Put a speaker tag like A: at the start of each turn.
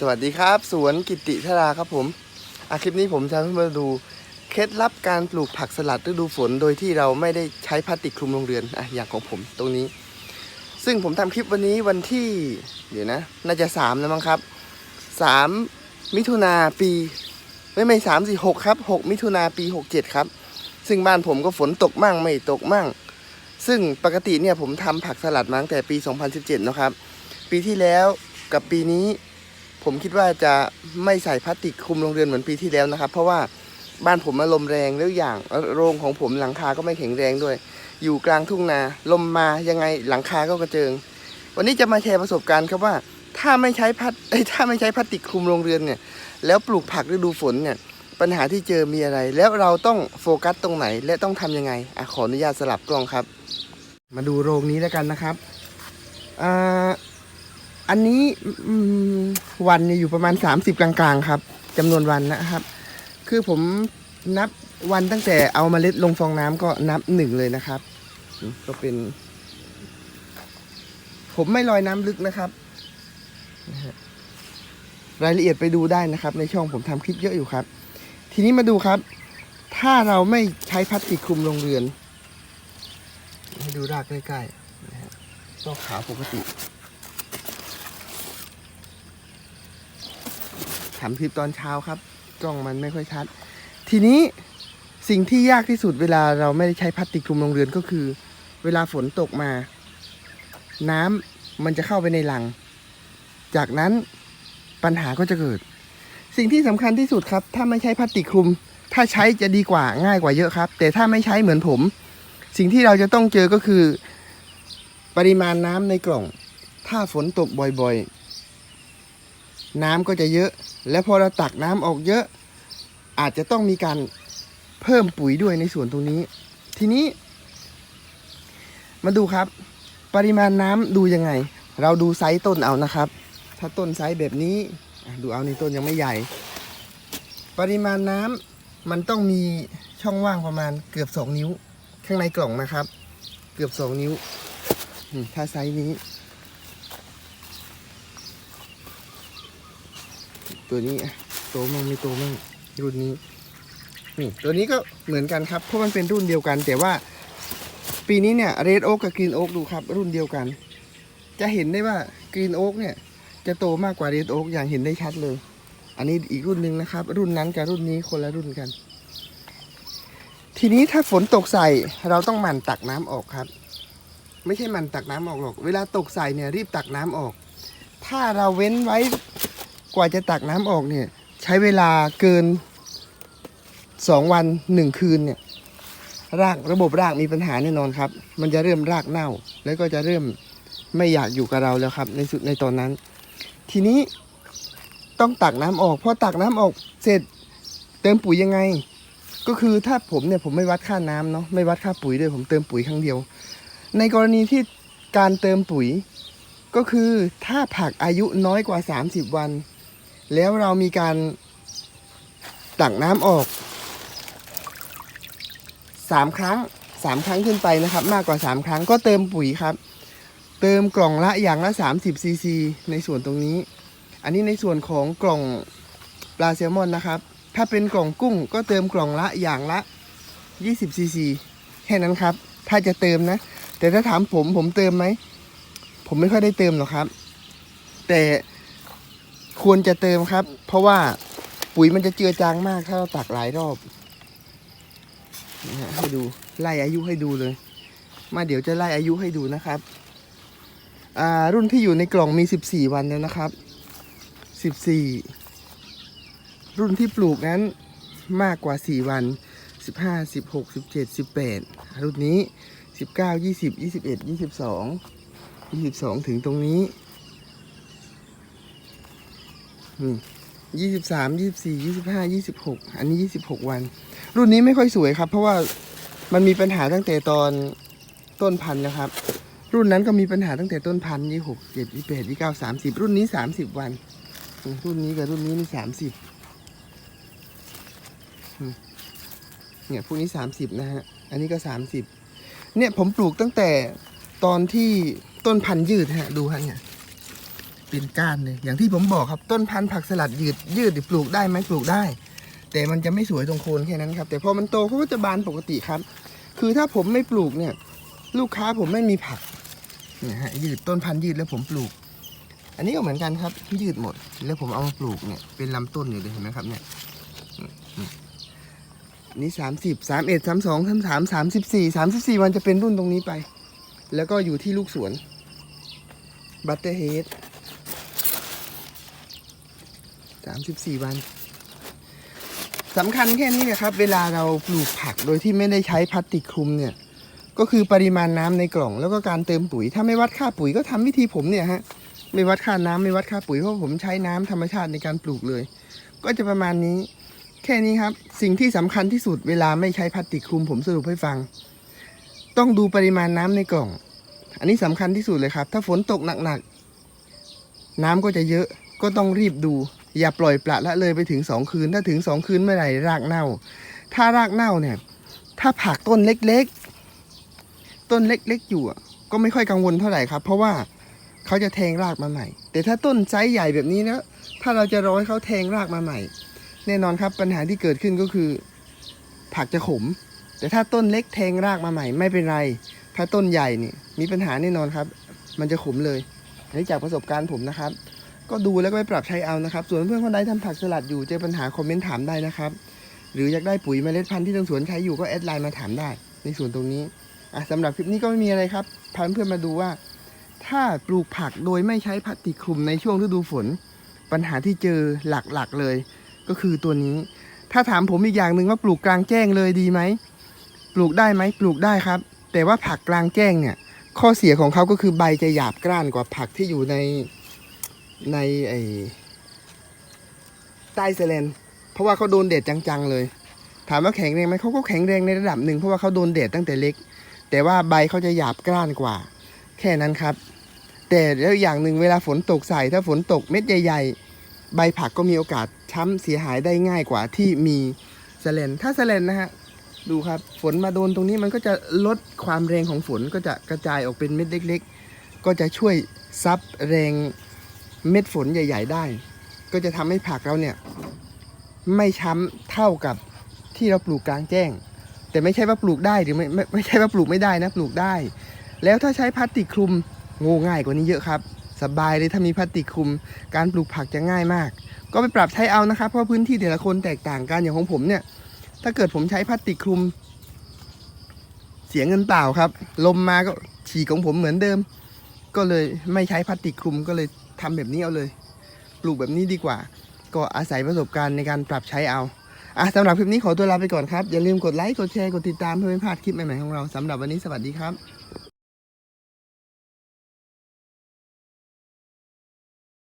A: สวัสดีครับ สวนกิติธราครับผมอาคลิปนี้ผมจะมาดูเคล็ดลับการปลูกผักสลัดฤดูฝนโดยที่เราไม่ได้ใช้พลาสติกคลุมโรงเรือนอะอย่างของผมตรงนี้ ซึ่งผมทำคลิปวันนี้วันที่ เดี๋ยวนะ น่าจะสามแล้วมั้งครับสามมิถุนาปีไม่ไม่สามสี่หกครับหกมิถุนาปีหกเจ็ดครับ ซึ่งบ้านผมก็ฝนตกมั่งไม่ตกมั่ง ซึ่งปกติเนี่ยผมทำผักสลัดมาตั้งแต่ปี 2017เนะครับ ปีที่แล้วกับปีนี้ ผมคิดว่าจะไม่ใส่พลาสติกคลุมโรงเรือนเหมือนปีที่แล้วนะครับ เพราะว่าบ้านผมมาลมแรงแล้วอย่างโรงของผมหลังคาก็ไม่แข็งแรงด้วย อยู่กลางทุ่งนาลมมายังไงหลังคาก็กระเจิง วันนี้จะมาแชร์ประสบการณ์ครับว่าถ้าไม่ใช้พลาสเอ้ยถ้าไม่ใช้พลาสติกคลุมโรงเรือนเนี่ย แล้วปลูกผักฤดูฝนเนี่ยปัญหาที่เจอมีอะไร แล้วเราต้องโฟกัสตรงไหน และต้องทำยังไงอขออนุญาตสลับกล้องครับ มาดูโรงนี้แล้วกันนะครับอ่า อันนี้วันเนี่ยอยู่ประมาณ 30 กลางๆ ครับจำนวนวันนะครับ คือผมนับวันตั้งแต่เอามาเมล็ดลงฟองน้ำก็นับหนึ่งเลยนะครับ ก็เป็น ผมไม่ลอยน้ำลึกนะครับ รายละเอียดไปดูได้นะครับ ในช่องผมทำคลิปเยอะอยู่ครับ ทีนี้มาดูครับ ถ้าเราไม่ใช้พลาสติกคลุมโรงเรือนให้ดูรากใกล้ๆนะฮะก็ขาวปกติ ทำคลิปตอนเช้าครับ กล้องมันไม่ค่อยชัด ทีนี้สิ่งที่ยากที่สุดเวลาเราไม่ได้ใช้พลาสติกคลุมโรงเรือนก็คือ เวลาฝนตกมา น้ำมันจะเข้าไปในหลัง จากนั้นปัญหาก็จะเกิด สิ่งที่สำคัญที่สุดครับ ถ้าไม่ใช้พลาสติกคลุม ถ้าใช้จะดีกว่าง่ายกว่าเยอะครับ แต่ถ้าไม่ใช้เหมือนผม สิ่งที่เราจะต้องเจอก็คือ ปริมาณน้ำในกล่อง ถ้าฝนตกบ่อยๆ น้ำก็จะเยอะ และพอเราตักน้ำออกเยอะ อาจจะต้องมีการเพิ่มปุ๋ยด้วยในส่วนตรงนี้ ทีนี้ มาดูครับ ปริมาณน้ำดูยังไง เราดูไซส์ต้นเอานะครับ ถ้าต้นไซส์แบบนี้ดูเอานี่ต้นยังไม่ใหญ่ ปริมาณน้ำมันต้องมีช่องว่างประมาณเกือบ 2 นิ้ว ข้างในกล่องนะครับ เกือบ 2 นิ้วถ้าไซส์นี้ ตัวนี้โตมั่งไม่โตมั่งรุ่นนี้นี่ตัวนี้ก็เหมือนกันครับเพราะมันเป็นรุ่นเดียวกัน แต่ว่าปีนี้เนี่ยเรดโอ๊กกับกรีนโอ๊กดูครับ รุ่นเดียวกัน จะเห็นได้ว่ากรีนโอ๊กเนี่ย จะโตมากกว่าเรดโอ๊กอย่างเห็นได้ชัดเลย อันนี้อีกรุ่นหนึ่งนะครับ รุ่นนั้นกับรุ่นนี้คนละรุ่นกัน ทีนี้ถ้าฝนตกใส่เราต้องหมั่นตักน้ำออกครับ ไม่ใช่หมั่นตักน้ำออกหรอก เวลาตกใส่เนี่ยรีบตักน้ำออก ถ้าเราเว้นไว้ กว่าจะตักน้ำออกเนี่ย ใช้เวลาเกินสองวันหนึ่งคืนเนี่ย รากระบบรากมีปัญหาแน่นอนครับ มันจะเริ่มรากเน่า แล้วก็จะเริ่มไม่อยากอยู่กับเราแล้วครับ ในสุดในตอนนั้น ทีนี้ต้องตักน้ำออกพอตักน้ำออกเสร็จเติมปุ๋ยยังไง ก็คือถ้าผมเนี่ยผมไม่วัดค่าน้ำเนาะไม่วัดค่าปุ๋ยด้วยผมเติมปุ๋ยครั้งเดียว ในกรณีที่การเติมปุ๋ย ก็คือถ้าผักอายุน้อยกว่า 30 วัน แล้วเรามีการตักน้ำออก3ครั้ง3ครั้งขึ้นไปนะครับ มากกว่า3ครั้งก็เติมปุ๋ยครับ เติมกล่องละอย่างละ 30ซีซีในส่วนตรงนี้ อันนี้ในส่วนของกล่องปลาแซลมอนนะครับ ถ้าเป็นกล่องกุ้งก็เติมกล่องละอย่างละ 20ซีซีแค่นั้นครับ ถ้าจะเติมนะ แต่ถ้าถามผมผมเติมไหม ผมไม่ค่อยได้เติมหรอกครับ แต่ ควรจะเติมครับ เพราะว่าปุ๋ยมันจะเจือจางมากถ้าเราตักหลายรอบนะฮะให้ดูไล่อายุให้ดูเลย มาเดี๋ยวจะไล่อายุให้ดูนะครับ อ่ารุ่นที่อยู่ในกล่องมี14วันแล้วนะครับ14รุ่นที่ปลูกนั้นมากกว่า4วัน15 16 17 18รุ่นนี้19 20 21 22 22ถึงตรงนี้ นี่ยี่สิบสามยี่สิบสี่ยี่สิบห้ายี่สิบหกอันนี้ยี่สิบหกวัน รุ่นนี้ไม่ค่อยสวยครับ เพราะว่ามันมีปัญหาตั้งแต่ตอนต้นพันธุ์นะครับ รุ่นนั้นก็มีปัญหาตั้งแต่ต้นพันธุ์ยี่หกเจ็ดยี่แปดยี่เก้าสามสิบรุ่นนี้สามสิบวัน รุ่นนี้กับรุ่นนี้นี่สามสิบเนี่ยพวกนี้สามสิบนะฮะ อันนี้ก็สามสิบเนี่ยผมปลูกตั้งแต่ตอนที่ต้นพันธุ์ยืดฮะดูฮะเนี่ย เป็นก้านเลยอย่างที่ผมบอกครับต้นพันธุ์ผักสลัดยืดยืดหรือปลูกได้ไหมปลูกได้ แต่มันจะไม่สวยตรงโคนแค่นั้นครับ แต่พอมันโตเขาก็จะบานปกติครับ คือถ้าผมไม่ปลูกเนี่ย ลูกค้าผมไม่มีผักเนี่ยฮะยืดต้นพันธุ์ยืดแล้วผมปลูก อันนี้ก็เหมือนกันครับยืดหมด แล้วผมเอามาปลูกเนี่ยเป็นลำต้นอยู่เลยเห็นไหมครับเนี่ยนี่อันนี้สามสิบสามเอ็ดสามสองสามสามสามสิบสี่สามสิบสี่วันจะเป็นรุ่นตรงนี้ไป แล้วก็อยู่ที่ลูกสวนบัตเตอร์เฮด สามสิบสี่วันสำคัญแค่นี้นะครับ เวลาเราปลูกผักโดยที่ไม่ได้ใช้พลาสติกคลุมเนี่ย ก็คือปริมาณน้ำในกล่อง แล้วก็การเติมปุ๋ย ถ้าไม่วัดค่าปุ๋ยก็ทำวิธีผมเนี่ยฮะไม่วัดค่าน้ำไม่วัดค่าปุ๋ยเพราะผมใช้น้ำธรรมชาติในการปลูกเลย ก็จะประมาณนี้ แค่นี้ครับ สิ่งที่สำคัญที่สุดเวลาไม่ใช้พลาสติกคลุมผมสรุปให้ฟัง ต้องดูปริมาณน้ำในกล่อง อันนี้สำคัญที่สุดเลยครับ ถ้าฝนตกหนักๆน้ำก็จะเยอะก็ต้องรีบดู อย่าปล่อยปละละเลยไปถึง 2 คืน ถ้าถึง 2 คืนเมื่อไหร่รากเน่า ถ้ารากเน่าเนี่ย ถ้าผักต้นเล็กๆ ต้นเล็กๆ อยู่ก็ไม่ค่อยกังวลเท่าไหร่ครับ เพราะว่าเขาจะแทงรากมาใหม่ แต่ถ้าต้นไซส์ใหญ่แบบนี้นะถ้าเราจะรอให้เขาแทงรากมาใหม่ แน่นอนครับปัญหาที่เกิดขึ้นก็คือ ผักจะขม แต่ถ้าต้นเล็กแทงรากมาใหม่ ไม่เป็นไร ถ้าต้นใหญ่นี่มีปัญหาแน่นอนครับ มันจะขมเลยอันนี้จากประสบการณ์ผมนะครับ ก็ดูแล้วก็ไปปรับใช้เอานะครับ ส่วนเพื่อนคนใดทำผักสลัดอยู่เจอปัญหาคอมเมนต์ถามได้นะครับ หรืออยากได้ปุ๋ยเมล็ดพันธุ์ที่ทางสวนใช้อยู่ก็แอดไลน์มาถามได้ ในส่วนตรงนี้อะสำหรับคลิปนี้ก็ไม่มีอะไรครับพาเพื่อนมาดูว่า ถ้าปลูกผักโดยไม่ใช้พลาสติกคลุมในช่วงฤดูฝน ปัญหาที่เจอหลักๆเลย ก็คือตัวนี้ ถ้าถามผมอีกอย่างหนึ่งว่าปลูกกลางแจ้งเลยดีไหมปลูกได้ไหมปลูกได้ครับ แต่ว่าผักกลางแจ้งเนี่ย ข้อเสียของเขาก็คือใบจะหยาบกร้านกว่าผักที่อยู่ใน ในไอใต้เซเลนเพราะว่าเขาโดนแดดจังๆเลย ถามว่าแข็งแรงไหมเขาก็แข็งแรงในระดับหนึ่งเพราะว่าเขาโดนแดดตั้งแต่เล็ก แต่ว่าใบเขาจะหยาบกร้านกว่า แค่นั้นครับ แต่แล้วอย่างหนึ่งเวลาฝนตกใส่ถ้าฝนตกเม็ดใหญ่ ๆ ใบผักก็มีโอกาสช้ำเสียหายได้ง่ายกว่าที่มีสเลนถ้าสเลนนะฮะดูครับฝนมาโดนตรงนี้มันก็จะลดความแรงของฝนก็จะกระจายออกเป็นเม็ดเล็ก ๆ ก็จะช่วยซับแรง เม็ดฝนใหญ่ ๆ ได้ ก็จะทำให้ผักเราเนี่ย ไม่ช้ำเท่ากับที่เราปลูกกลางแจ้ง แต่ไม่ใช่ว่าปลูกได้หรือไม่ไม่ไม่ใช่ว่าปลูกไม่ได้นะปลูกได้ แล้วถ้าใช้พลาสติกคลุมง่ง่ายกว่านี้เยอะครับ สบายเลยถ้ามีพลาสติกคลุม การปลูกผักจะง่ายมาก ก็ไปปรับใช้เอานะครับ เพราะพื้นที่แต่ละคนแตกต่างกันอย่างของผมเนี่ย ถ้าเกิดผมใช้พลาสติกคลุม เสียเงินเปล่าครับ ลมมาก็ฉีกของผมเหมือนเดิม ก็เลยไม่ใช้พลาสติกคลุมก็เลย ทำแบบนี้เอาเลย ปลูกแบบนี้ดีกว่า ก็อาศัยประสบการณ์ในการปรับใช้เอาอะสำหรับคลิปนี้ขอตัวลาไปก่อนครับ อย่าลืมกดไลค์ กดแชร์ กดติดตามเพื่อไม่พลาดคลิปใหม่ๆของเราสำหรับวันนี้สวัสดีครับ